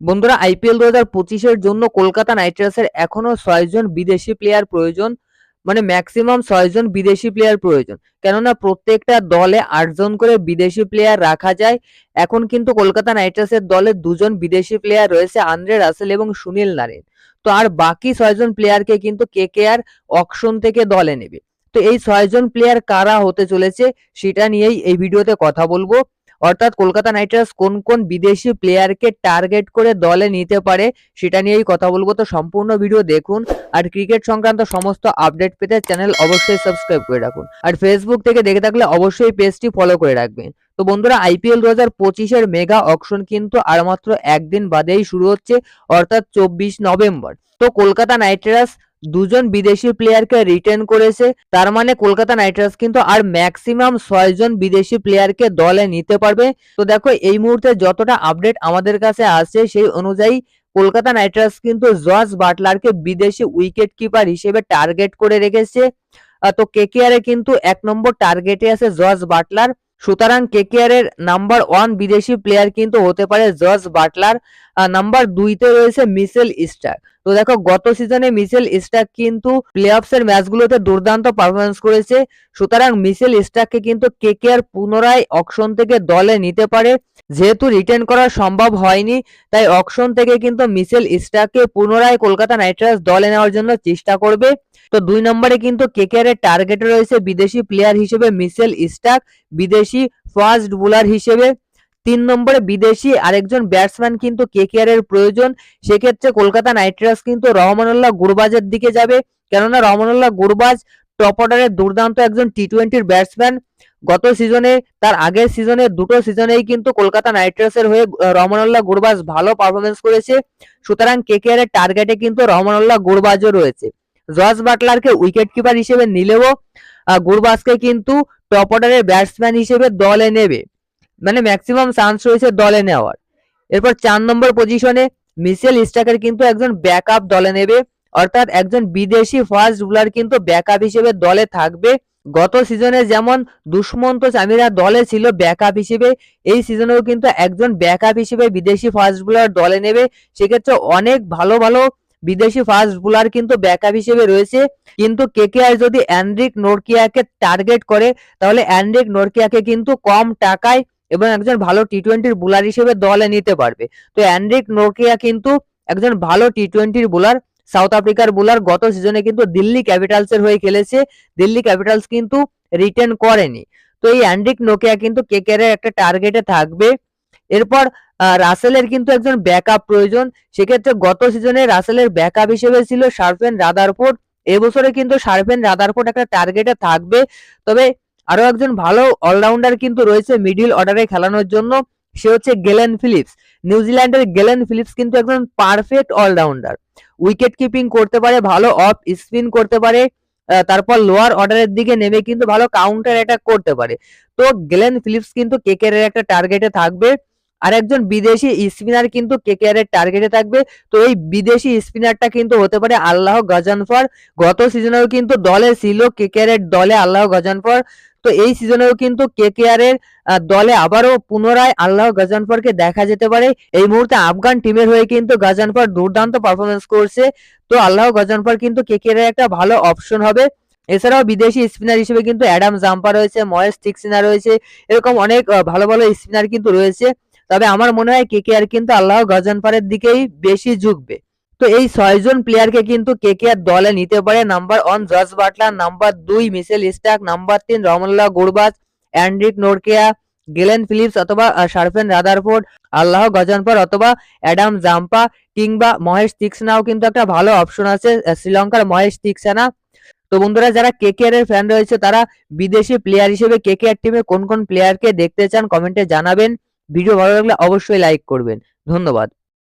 বন্ধুরা আইপিএল দু হাজার পঁচিশের জন্য কলকাতা নাইট রাইডার্সের এখনও ছয়জন বিদেশি প্লেয়ার প্রয়োজন মানে ম্যাক্সিমাম ছয়জন বিদেশি প্লেয়ার প্রয়োজন। কেননা প্রত্যেকটা দলে আটজন করে বিদেশি প্লেয়ার রাখা যায়। এখন কিন্তু কলকাতা নাইট দলে দুজন বিদেশি প্লেয়ার রয়েছে, আন্দ্রে রাসেল এবং সুনীল নারিন তো আর বাকি ছয়জন প্লেয়ারকে কিন্তু কে কে আর অকশন থেকে দলে নেবে। তো এই ছয়জন প্লেয়ার কারা হতে চলেছে, সেটা নিয়েই এই ভিডিওতে কথা বলব। অর্থাৎ কলকাতা নাইট কোন কোন বিদেশি প্লেয়ারকে টার্গেট করে দলে নিতে পারে, সেটা নিয়েই কথা বলব। তো সম্পূর্ণ ভিডিও দেখুন আর ক্রিকেট সংক্রান্ত সমস্ত আপডেট পেতে চ্যানেল অবশ্যই সাবস্ক্রাইব করে রাখুন। আর ফেসবুক থেকে দেখে থাকলে অবশ্যই পেজটি ফলো করে রাখবেন। তো বন্ধুরা আইপিএল দু হাজার পঁচিশের মেগা অকশন কিন্তু আর মাত্র একদিন বাদেই শুরু হচ্ছে, অর্থাৎ চব্বিশ নভেম্বর। তো কলকাতা নাইট দুজন বিদেশি প্লেয়ারকে রিটেন করেছে, তার মানে কলকাতা নাইট রাইডার্স কিন্তু আর ম্যাক্সিমাম ছয়জন বিদেশি প্লেয়ারকে দলে নিতে পারবে। তো দেখো, এই মুহূর্তে যতটা আপডেট আমাদের কাছে আছে, সেই অনুযায়ী কলকাতা নাইট রাইডার্স কিন্তু জর্জ বাটলারকে বিদেশি উইকেট কিপার হিসেবে টার্গেট করে রেখেছে। তো কেকেআর কিন্তু এক নম্বর টার্গেটে আছে জর্জ বাটলার সুতরাং কেকেআর এর নাম্বার ওয়ান বিদেশি প্লেয়ার কিন্তু হতে পারে জর্জ বাটলার নাম্বার দুইতে রয়েছে মিসেল স্টার তো দেখো, গত সিজনে মিসেল স্টাক কিন্তু প্লে অফসের ম্যাচগুলোতে দুর্দান্ত পারফরমেন্স করেছে। সুতরাং মিসেল স্টাককে কিন্তু কেকেআর পুনরায় অকশন থেকে দলে নিতে পারে। যেহেতু রিটেন করা সম্ভব হয়নি, তাই অকশন থেকে কিন্তু মিসেল স্টাককে পুনরায় কলকাতা নাইট রাইডার্স দলে নেওয়ার জন্য চেষ্টা করবে। তো দুই নম্বরে কিন্তু কেকেআর এর টার্গেটে রয়েছে বিদেশি প্লেয়ার হিসেবে মিসেল স্টাক বিদেশি ফাস্ট বোলার হিসেবে। তিন নম্বরে বিদেশি আরেকজন ব্যাটসম্যান কিন্তু কেকেআর এর প্রয়োজন। সেক্ষেত্রে কলকাতা নাইট রাইডার্স কিন্তু রহমানুল্লাহ গুরবাজের দিকে যাবে। কেননা রহমানুল্লাহ গুরবাজ টপ অর্ডারের দুর্দান্ত একজন টি টোয়েন্টির ব্যাটসম্যান। গত সিজনে, তার আগের সিজনে, দুটো সিজনেই কিন্তু কলকাতা নাইট রাইডার্সের হয়ে রহমানুল্লাহ গুরবাজ ভালো পারফরমেন্স করেছে। সুতরাং কেকেআর এর টার্গেটে কিন্তু রহমানুল্লাহ গুরবাজও রয়েছে। জর্জ বাটলারকে উইকেট কিপার হিসেবে নিলেও গুরবাজকে কিন্তু টপ অর্ডারের ব্যাটসম্যান হিসেবে দলে নেবে। মানে ম্যাক্সিমাম চান্স রয়েছে দলে নেওয়ার। এরপর চার নম্বর পজিশনে মিসেল স্টাকের কিন্তু একজন ব্যাকআপ দলে নেবে, অর্থাৎ একজন বিদেশি ফাস্ট বোলার কিন্তু ব্যাকআপ হিসেবে দলে থাকবে। গত সিজনে যেমন দুষ্মন্ত চামিরা দলে ছিল ব্যাকআপ হিসেবে, এই সিজনেও কিন্তু একজন ব্যাকআপ হিসেবে বিদেশি ফাস্ট বোলার দলে নেবে। সেক্ষেত্রে অনেক ভালো ভালো বিদেশি ফাস্ট বোলার কিন্তু ব্যাকআপ হিসেবে রয়েছে। কিন্তু কেকেআর যদি অ্যান্ড্রিক নোরকিয়াকে টার্গেট করে, তাহলে অ্যান্ড্রিক নোরকিয়াকে কিন্তু কম টাকায় এবং একজন ভালো টি টোয়েন্টির বোলার হিসেবে দলে নিতে পারবে। তো অ্যান্ড্রিক নোকিয়া কিন্তু একজন ভালো টি টোয়েন্টির বোলার সাউথ আফ্রিকার বোলার গত সিজনে কিন্তু দিল্লি ক্যাপিটালস এর হয়ে খেলেছে। দিল্লি ক্যাপিটালস কিন্তু রিটেন করেনি। তো এই অ্যান্ড্রিক নোকিয়া কিন্তু কেকেআর এর একটা টার্গেটে থাকবে। এরপর রাসেলের কিন্তু একজন ব্যাকআপ প্রয়োজন। সেক্ষেত্রে গত সিজনে রাসেলের ব্যাকআপ হিসেবে ছিল শার্পেন রাদারফোর্ড এবছরে কিন্তু শার্পেন রাদারফোর্ড একটা টার্গেটে থাকবে। তবে আরও একজন ভালো অলরাউন্ডার কিন্তু রয়েছে মিডিল অর্ডারে খেলানোর জন্য, সে হচ্ছে গেলেন ফিলিপস নিউজিল্যান্ডের গেলেন ফিলিপস কিন্তু একজন পারফেক্ট অলরাউন্ডার উইকেট কিপিং করতে পারে, ভালো অফ স্পিন করতে পারে তারপর লোয়ার অর্ডারের দিকে নেমে কিন্তু ভালো কাউন্টার অ্যাটাক করতে পারে। তো গেলেন ফিলিপস কিন্তু কেকেআর এর একটা টার্গেটে থাকবে। আর একজন বিদেশি স্পিনার কিন্তু কেকেআর এর টার্গেটে থাকবে। তো এই বিদেশি স্পিনারটা কিন্তু হতে পারে আল্লাহ গজানফর। গত সিজনেও কিন্তু দলে ছিল কেকেআর এর দলে আল্লাহ গজানফর। তো এই সিজনেও কিন্তু কেকেআর এর দলে আবারও পুনরায় আল্লাহ গজানফরকে দেখা যেতে পারে। এই মুহূর্তে আফগান টিমের হয়ে কিন্তু গজানফর দুর্দান্ত পারফরমেন্স করছে। তো আল্লাহ গজানফর কিন্তু কেকেআর এর একটা ভালো অপশন হবে। এছাড়াও বিদেশি স্পিনার হিসেবে কিন্তু অ্যাডাম জাম্পা রয়েছে মহেশ থিক্সিনা রয়েছে, এরকম অনেক ভালো ভালো স্পিনার কিন্তু রয়েছে। তবে আমার মনে হয় কেকেআর কিন্তু আল্লাহ গজানফারের দিকেই বেশি ঝুঁকবে। তো এই ছয়জন প্লেয়ারকে কিন্তু কেকেআর দলে নিতে পারে? Number one George Butler number দুই মিসেল স্টাক নাম্বার তিন রহমানুল্লাহ গুরবাজ অ্যান্ড্রিক নোরকেয়া গেলেন ফিলিপস অথবা শারফেন রাদারফোর্ড আল্লাহ গজনপর অথবা অ্যাডাম জাম্পা কিংবা মহেশ তিক্সনাও কিন্তু একটা ভালো অপশন আছে শ্রীলঙ্কার মহেশ তিক্সানা তো বন্ধুরা, যারা কেকেআর এর ফ্যান রয়েছে, তারা বিদেশি প্লেয়ার হিসেবে কে কেকেআর টিমে কোন কোন প্লেয়ারকে দেখতে চান কমেন্টে জানাবেন। ভিডিও ভালো লাগলে অবশ্যই লাইক করবেন। ধন্যবাদ।